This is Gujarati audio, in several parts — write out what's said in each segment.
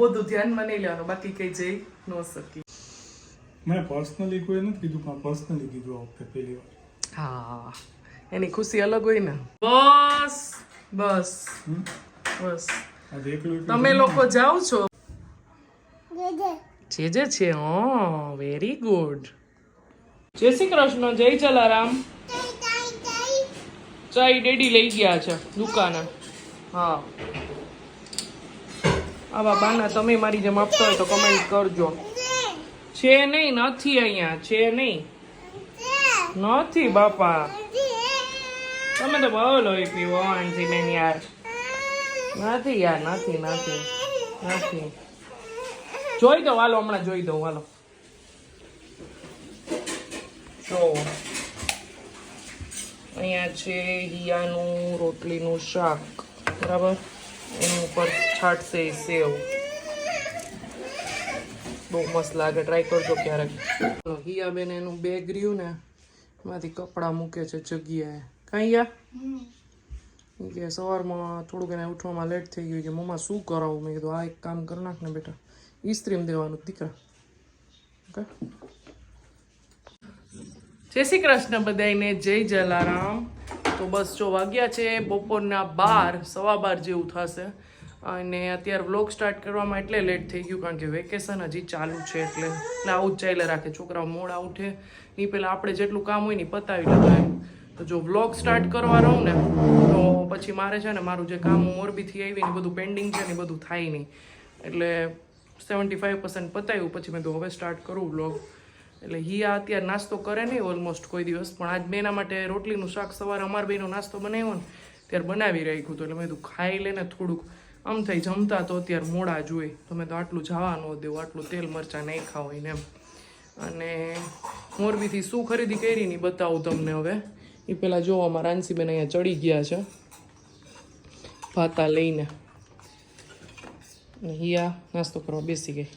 બધું ધ્યાનમાં નહીં લેવાનું બાકી કઈ જઈ ન શકી મેં પર્સનલી કોઈ નથી કીધું પણ પર્સનલી કીધું આ વખતે પહેલી વાર. હા એની ખુશી અલગ હોય ને. બસ બસ બસ. તમે લોકો જાઓ છો? જે જે છે ઓ વેરી ગુડ જય શ્રી કૃષ્ણ જય જલારામ. ચાઈ ડેડી લઈ ગયા છે દુકાને. હા. આવા બાના તમે મારી જેમ આપતા હોય તો કમેન્ટ કરજો. છે નહીં, નથી અહીંયા, છે નહીં. નથી, બાપા. તમે તો બહુ લોહી પીવો, આંટી બેન યાર. નથી યાર, નથી નથી નથી. જોઈ દો હાલો, હમણાં જોઈ દઉં, હાલો. જો. અહીંયા છે હિયાનું રોટલીનું શાક. બરાબર? એની ઉપર છાટશે સેવ બહુ મસ્ત લાગે. ટ્રાય કરજો ક્યારેક. હિયા બેન એનું બેગ રહ્યું ને, એમાંથી કપડાં મૂકે છે જગ્યાએ. કાંઈ યા? કે સવારમાં થોડુંક એને ઉઠવામાં લેટ થઈ ગયું કે મમ્મા, શું કરાવું? મેં કીધું, આ એક કામ કરી નાખ ને બેટા. ઇસ્ત્રીમ દેવાનું દીકરા. ઓકે? જય શ્રી કૃષ્ણ બધાને જય જલારામ. તો બસ જો વાગ્યા છે બપોરના બાર, સવા બાર જેવું થશે. અને અત્યારે વ્લોગ સ્ટાર્ટ કરવામાં એટલે લેટ થઈ ગયું કારણ કે વેકેશન હજી ચાલુ છે એટલે એટલે આવું જ ચાલ્યા રાખે. છોકરાઓ મોડા ઉઠે. એ પહેલાં આપણે જેટલું કામ હોય ને પતાવી લેવાય. તો જો વ્લોગ સ્ટાર્ટ કરવા રહું ને, તો પછી મારે છે ને મારું જે કામ હું મોરબીથી આવી ને બધું પેન્ડિંગ છે ને બધું થાય નહીં. એટલે સેવન્ટી ફાઈવ પર્સન્ટ પતાવ્યું પછી મેં તો હવે સ્ટાર્ટ કરું વ્લોગ એટલે હિયા અત્યારે નાસ્તો કરે નહીં ઓલમોસ્ટ કોઈ દિવસ. પણ આજ મેં માટે રોટલીનું શાક સવારે અમાર બેનો નાસ્તો બનાવ્યો ને, ત્યારે બનાવી રાખ્યું હતું. એટલે મેં કીધું ખાઈ લે ને થોડુંક. આમ થઈ જમતા તો અત્યારે મોડા જોઈ તમે તો આટલું જવા ન દેવું આટલું તેલ મરચાં નહીં ખાવાય ને એમ. અને મોરબીથી શું ખરીદી કરી ની બતાવું તમને હવે. એ પહેલાં જો અમારા રાંસીબેન અહીંયા ચડી ગયા છે ભાતા લઈને. હિયા નાસ્તો કરવા બેસી ગઈ.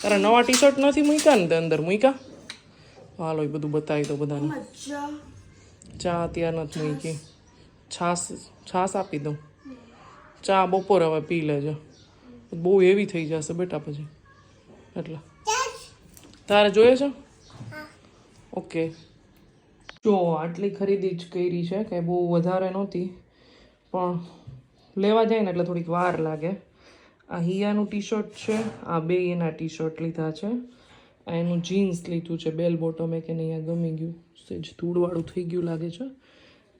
તારા નવા ટી શર્ટ નથી મૂક્યા ને તે અંદર મૂક્યા? હાલો એ બધું બતાવી દો બધાને. ચા અત્યારે નથી મૂકી. છાસ છાસ આપી દઉં. ચા બપોર હવે પી લેજો. બહુ એવી થઈ જશે બેટા પછી. એટલે. તારે જોઈએ છે? ઓકે. જો આટલી ખરીદી જ કરી છે કે બહુ વધારે નહોતી. પણ લેવા જાય ને એટલે થોડીક વાર લાગે. આ હિયાનું ટી શર્ટ છે આ બે એના ટી શર્ટ લીધા છે. આ એનું જીન્સ લીધું છે બેલ બોટમ એક એને અહીંયા ગમી ગયું. સેજ ધૂળવાળું થઈ ગયું લાગે છે.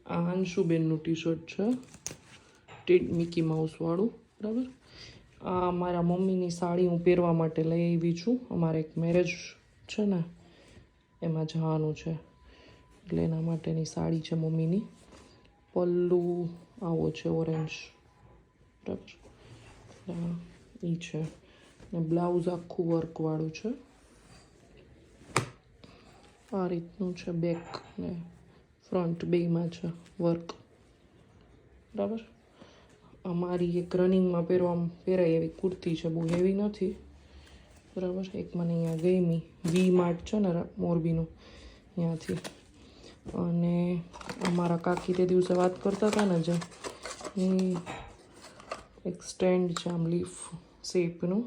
આ અંશુબેનનું ટી શર્ટ છે. ટીડ મિકી માઉસવાળું બરાબર? આ મારા મમ્મીની સાડી હું પહેરવા માટે લઈ આવી છું. અમારે એક મેરેજ છે ને, એમાં જવાનું છે. એટલે એના માટેની સાડી છે મમ્મીની. પલ્લુ આવો છે ઓરેન્જ બરાબર? એ છે. ને બ્લાઉઝ આખું વર્કવાળું છે. આ રીતનું છે બેક ને ફ્રન્ટ બેમાં છે વર્ક બરાબર? અમારી એક રનિંગમાં પહેરવા પહેરાય એવી કુર્તી છે, બહુ હેવી નથી. બરાબર એક મને અહીંયા ગમી. વી માર્ટ છે ને મોરબીનું, ત્યાંથી. અને અમારા કાકી તે દિવસે વાત કરતા હતા ને જે એક સ્ટેન્ડ છે આમ લીફ શેપનું,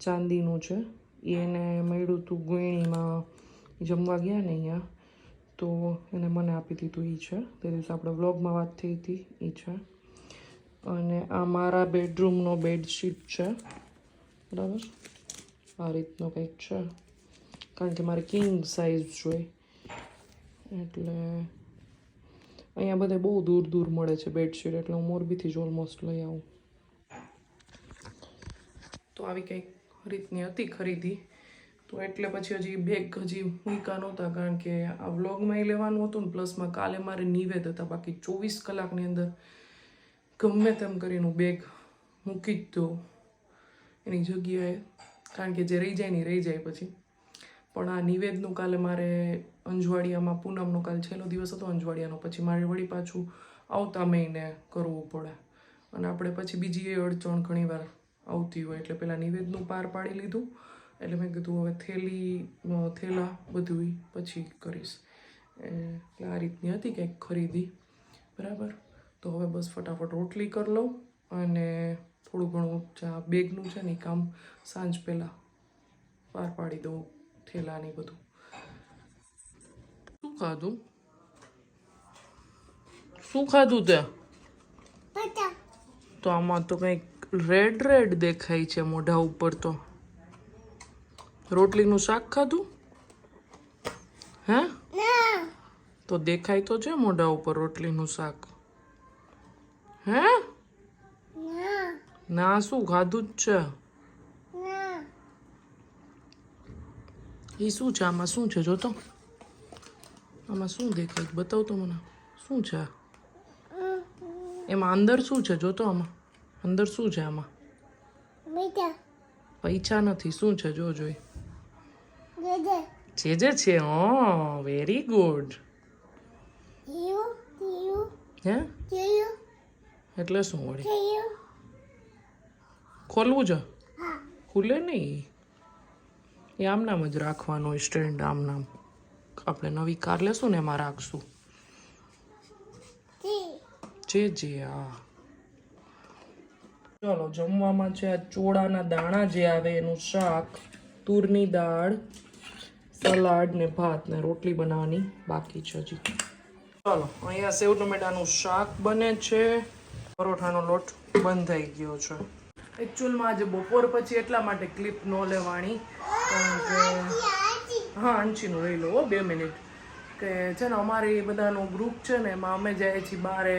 ચાંદીનું છે. એને મળ્યું હતું ગુણીમાં જમવા ગયા ને અહીંયા. તો એને મને આપી દીધું એ છે. તે દિવસે આપણે વ્લોગમાં વાત થઈ હતી એ છે. અને આ મારા બેડરૂમનો બેડશીટ છે. બરાબર? આ રીતનો કંઈક છે. કારણ કે મારે કિંગ સાઇઝ જોઈએ. એટલે અહીંયા બધે બહુ દૂર દૂર મળે છે બેડશીટ, એટલે હું મોરબીથી જ ઓલમોસ્ટ લઈ આવું. તો આવી કંઈક રીતની હતી ખરીદી. તો એટલે પછી હજી બેગ હજી મૂકા નહોતા, કારણ કે આ વ્લોગમાં એ લેવાનું હતું ને પ્લસમાં કાલે મારે નિવેદ હતા, બાકી ચોવીસ કલાકની અંદર ગમે તેમ કરીને હું બેગ મૂકી જ દઉં. એની જગ્યાએ. કારણ કે જે રહી જાય ને રહી જાય પછી. પણ આ નિવેદનું કાલે મારે અંજવાડિયામાં, પૂનમનો કાલ છેલ્લો દિવસ હતો અંજવાડિયાનો. પછી મારે વળી પાછું આવતા મહિને કરવું પડે. અને આપણે પછી બીજી એ અડચણ ઘણીવાર આવતી હોય. એટલે પહેલાં નિવેદનું પાર પાડી લીધું. એટલે મેં કીધું હવે થેલી થેલા બધું પછી કરીશ. એટલે આ રીતની હતી કંઈક ખરીદી. બરાબર? તો હવે બસ ફટાફટ રોટલી કરી લઉં અને થોડું ઘણું ચા બેગનું છે ને કામ સાંજ પહેલાં પાર પાડી દઉં થેલાની બધું. શું ખાધું? શું ખાધું તે તો આમાં તો કંઈક રેડ રેડ દેખાય છે મોઢા ઉપર તો. રોટલીનું શાક ખાધું? હે? તો દેખાય તો છે મોઢા ઉપર રોટલીનું શાક. હે? ના. શું ખાધું જ છે? એ શું છે? આમાં શું છે? જોતો આમાં શું દેખાય? બતાવ તો મને. શું છે? એમાં અંદર શું છે? જોતો આમાં. અંદર શું છે આમાં? પૈસા નથી. શું છે? જો જોઈ. જે જે છે ઓ વેરી ગુડ હે? એટલે શું વળી? ખોલવું છે? ખુલે નહીં. એ આમ નામ જ રાખવાનું સ્ટેન્ડ આમ નામ. આપણે નવી કાર લેશું ને એમાં રાખશું. જે જે હા. ચાલો જમવામાં છે આ ચોળાના દાણા જે આવે એનું શાક તુરની દાળ સલાડ ને ભાત ને રોટલી બનાવવાની બાકી છે હજી. ચાલો અહીંયા સેવ ટમેટાનું શાક બને છે. પરોઠાનો લોટ બંધ થઈ ગયો છે. એકચ્યુઅલમાં આજે બપોર પછી એટલા માટે ક્લિપ ન લેવાની, કારણ કે હા, અંશીનું રહી લો બે મિનિટ. કે છે ને, અમારી બધાનું ગ્રુપ છે ને, એમાં અમે જઈએ છીએ બારે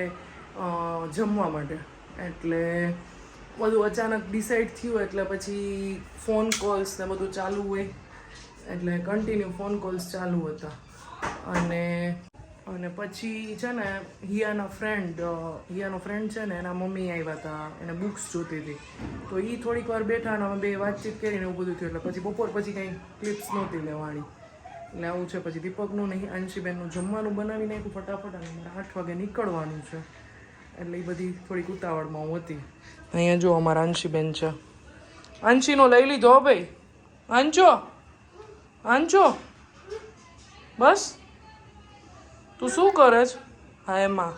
જમવા માટે. એટલે બધું અચાનક ડિસાઈડ થયું, એટલે પછી ફોન કોલ્સ ને બધું ચાલુ હોય. એટલે કન્ટિન્યુ ફોન કોલ્સ ચાલુ હતા. અને અને પછી છે ને, હિયાના ફ્રેન્ડ હિયાનો ફ્રેન્ડ છે ને, એના મમ્મી આવ્યા હતા એને બુક્સ જોતી હતી. તો એ થોડીક વાર બેઠા અને અમે બે વાતચીત કરીને એવું બધું થયું. એટલે પછી બપોર પછી કંઈ ક્લિપ્સ નહોતી લેવાની. એટલે આવું છે. પછી દીપકનું નહીં અંશીબેનનું જમવાનું બનાવી નાખ્યું ફટાફટ અને મારે આઠ વાગે નીકળવાનું છે. એટલે એ બધી થોડીક ઉતાવળમાં હું હતી. અહીંયા જો અમારા અંશીબેન છે. અંશીનો લઈ લીધો ભાઈ. અંશો! અંશો! બસ? તું શું કરે છે? હા એમાં.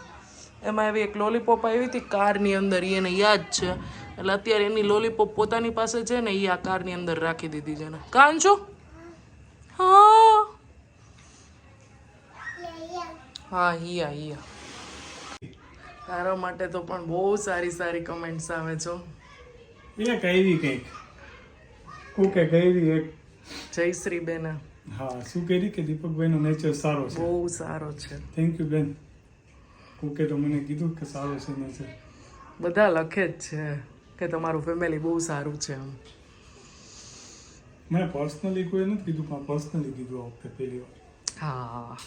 એમાં એવી એક લોલીપોપ આવી હતી કારની અંદર. એને યાદ છે. એટલે અત્યારે એની લોલીપોપ પોતાની પાસે છે ને એ આ કારની અંદર રાખી દીધી છે ને કાન છો? હા. હા હિયા હિયા. તારા માટે તો પણ બહુ સારી સારી કમેન્ટ્સ આવે છો એ કઈ કંઈક? કોકે કઈ એક? જય શ્રી બેન હા શું કરી કે દીપકભાઈનો નેચર સારો છે? બહુ સારો છે. થેન્ક યુ બેન. ઓકે તો મને કીધું કે સારો છે નેચર બધા લખે જ છે કે તમારું ફેમિલી બહુ સારું છે એમ. મેં પર્સનલી કોઈ નથી કીધું પણ પર્સનલી કીધું આ વખતે પહેલી વાર. હા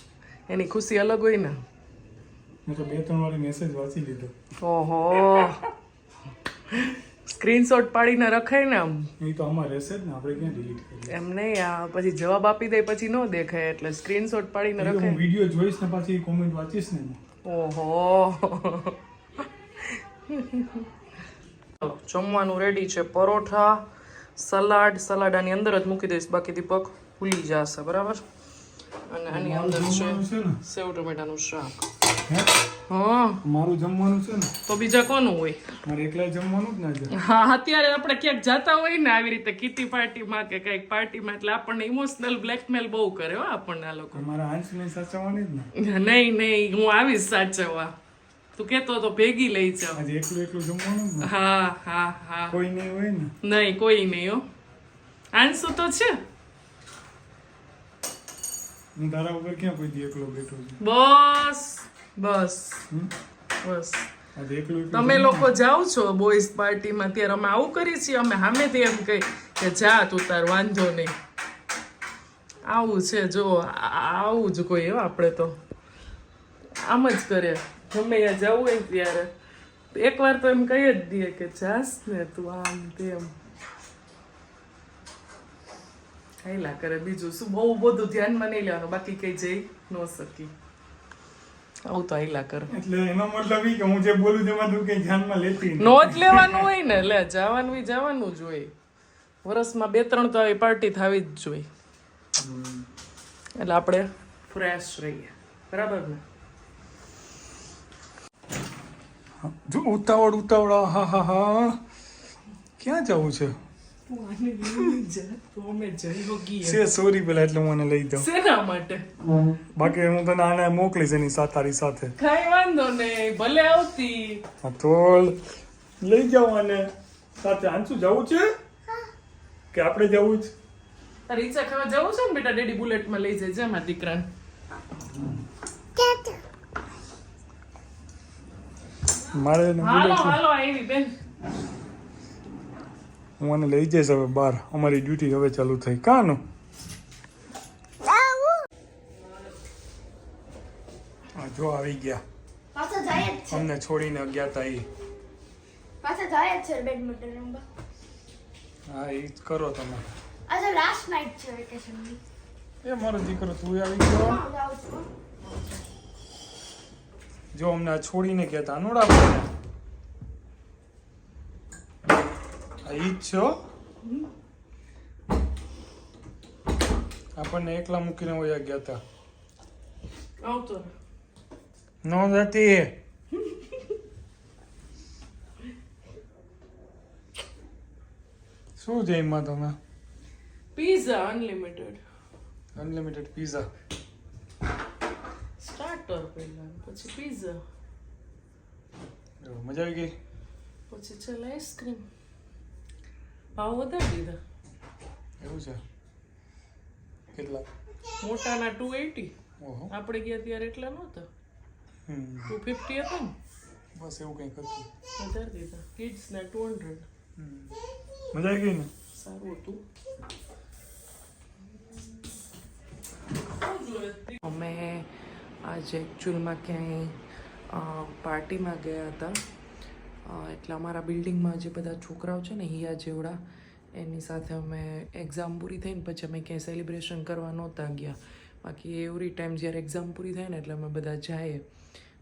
એની ખુશી અલગ હોય ને. મેં તો બે ત્રણ વાર મેસેજ વાંચી લીધો. ઓહો. સ્ક્રીનશોટ પાડીને રખાય ને આમ. એ તો આમાં રહેશે જ ને આપણે ક્યાં ડિલીટ કરીએ? એમ નહીં આ પછી જવાબ આપી દે પછી ન દેખાય એટલે સ્ક્રીનશોટ પાડીને એ હું વિડિયો જોઈશ ને પાછી કોમેન્ટ વાંચીશ ને ઓહો. જમવાનું રેડી છે પરોઠા સલાડ સલાડ આની અંદર જ મૂકી દઈશ બાકી દીપક ભૂલી જશે બરાબર? અને આની અંદર છે સેવ ટમેટાનું શાક. મારું જમવાનું છે ને? તો બીજા કોનું હોય? મારે એકલા જમવાનું જ ના છે હા અત્યારે આપણે ક્યાંક જતા હોય ને આવી રીતે કીટી પાર્ટીમાં કે કંઈક પાર્ટીમાં એટલે આપણને ઇમોશનલ બ્લેકમેલ બહુ કરે હો આપણને આ લોકો. મારા આંસને સાચવવાની જ ને? નહીં નહીં હું આવીશ સાચવવા. તું કેતો તો ભેગી લઈ જાવ આજે એકલું એકલું જમવાનું હા હા હા. કોઈ નહીં હોય ને? નહીં કોઈ નહીં હો. આન્સુ તો છે. હું તારા ઉપર ક્યાં કોઈ એકલો બેઠો છું? બસ. બસ? બસ. તમે લોકો જાઓ છો બોયઝ પાર્ટીમાં ત્યારે અમે આવું કરીએ છીએ અમે સામેથી એમ કહી કે જા તું તાર વાંધો નહીં. આવું છે જો આવું જ કોઈ આપણે તો. આમ જ કરે. ગમે ત્યાં જવું હોય ત્યારે. એકવાર તો એમ કહી જ દઈએ કે જાસ ને તું આમ તેમ. હાઈલા કરે. બીજું શું? બહુ બધું ધ્યાનમાં નહીં લેવાનું. બાકી કઈ જઈ ન શકી. આવું તો આઈલા કર. એટલે એનો મતલબ ઈ કે હું જે બોલું તેમાં તું કઈ ધ્યાનમાં લેતી નો જ લેવાનું હોય ને લે જવાનું જવાનું જ હોય. વર્ષમાં બે ત્રણ તો આવી પાર્ટી થવી જ જોઈએ. એટલે આપણે ફ્રેશ રહીએ. બરાબર ને? જો ઉતાવળ ઉતાવળ હા હા હા ક્યાં જવું છે? સોરી પેલા એટલે હું લઈ શેના માટે? બાકી હું તને આને મોકલીશ એની સાથે સાથે. કઈ વાંધો નહીં ભલે આવતી. તો લઈ જાવ આને. સાથે આંસુ જવું છે? કે આપણે જવું છે તારી ઈચ્છા ખાવા જવું છે ને બેટા? ડેડી બુલેટમાં લઈ જાય છે મારા દીકરાને. મારે હાલો હાલો આવી બેન. હું આને લઈ જઈશ હવે બહાર. અમારી ડ્યુટી હવે ચાલુ થઈ. કાનું? જો આવી ગયા. અમને છોડીને ગયા તા એ હા એ જ કરો તમે. આજે લાસ્ટ નાઇટ છે વેકેશનની એ મારો દીકરો તું આવી ગયો? જો અમને છોડીને ગયા તા. અનુડા આપણને આ ઈ જ છો આપણને એકલા મૂકીને વયા ગયા હતા આવતો. નો જતી. શું જઈમાં તમે? Pizza unlimited unlimited pizza starter પહેલા પછી પીઝા મજા આવી ગઈ? પછી ચાલ આઈસ્ક્રીમ ભાવ વધારી દીધા એવું છે? કેટલા? મોટાના ટુ એટી આપણે ગયા ત્યારે એટલા નહોતા. હમ. ટુ ફિફ્ટી હતા ને. બસ એવું કંઈક હતું. વધારી દીધા કિડ્સના ટુ હંડ્રેડ મજા આવી ગઈ ને? સારું હતું. અમે આજે એકચ્યુઅલમાં ક્યાંય પાર્ટીમાં ગયા હતા. એટલે અમારા બિલ્ડિંગમાં જે બધા છોકરાઓ છે ને, હિયા જેવડા, એની સાથે અમે એક્ઝામ પૂરી થઈને પછી અમે ક્યાંય સેલિબ્રેશન કરવા નહોતા ગયા. બાકી એવરી ટાઈમ જ્યારે એક્ઝામ પૂરી થાય ને, એટલે અમે બધા જઈએ.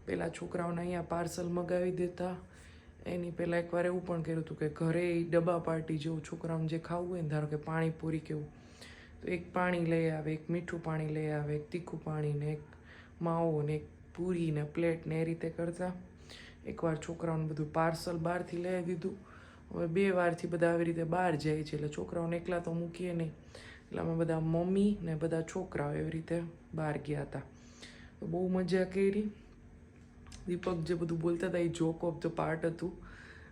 પહેલાં છોકરાઓને અહીંયા પાર્સલ મગાવી દેતા. એની પહેલાં એકવાર એવું પણ કર્યું હતું કે ઘરે ડબ્બા પાર્ટી જેવું છોકરાઓને જે ખાવું હોય ને, ધારો કે પાણીપુરી કેવું તો એક પાણી લઈ આવે, એક મીઠું પાણી લઈ આવે, એક તીખું પાણી ને એક માવો ને, એક પૂરી ને પ્લેટ ને એ રીતે કરતા. એકવાર છોકરાઓને બધું પાર્સલ બહારથી લઈ દીધું. હવે બે વારથી બધા આવી રીતે બહાર જાય છે, એટલે છોકરાઓને એકલા તો મૂકીએ નહીં. એટલે અમે બધા મમ્મી ને બધા છોકરાઓ એવી રીતે બહાર ગયા હતા. તો બહુ મજા કરી. દીપક જે બધું બોલતા હતા એ જોક ઓફ ધ પાર્ટ હતું.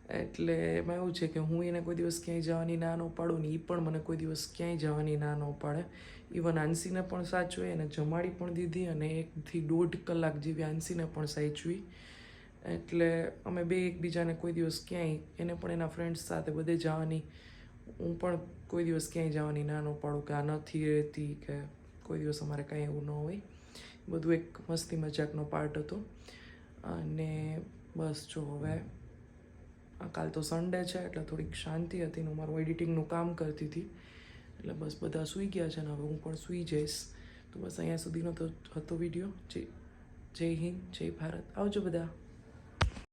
એટલે એમાં એવું છે કે હું એને કોઈ દિવસ ક્યાંય જવાની ના ન પાડું ને એ પણ મને કોઈ દિવસ ક્યાંય જવાની ના ન પાડે. ઇવન આંસીને પણ સાચવે એને જમાડી પણ દીધી અને એકથી દોઢ કલાક જેવી આંસીને પણ સાચવી. એટલે અમે બે એકબીજાને કોઈ દિવસ ક્યાંય, એને પણ એના ફ્રેન્ડ્સ સાથે બધે જવાની. હું પણ કોઈ દિવસ ક્યાંય જવાની, ના ન પાડું કે આ નથી રહેતી કે કોઈ દિવસ અમારે કાંઈ એવું ન હોય. બધું એક મસ્તી મજાકનો પાર્ટ હતો. અને બસ જો હવે કાલ તો સન્ડે છે, એટલે થોડીક શાંતિ હતી ને હું મારું એડિટિંગનું કામ કરતી હતી. એટલે બસ બધા સૂઈ ગયા છે ને હવે હું પણ સૂઈ જઈશ. તો બસ અહીંયા સુધીનો તો હતો વીડિયો. જય જય હિન્દ, જય ભારત. આવજો બધા.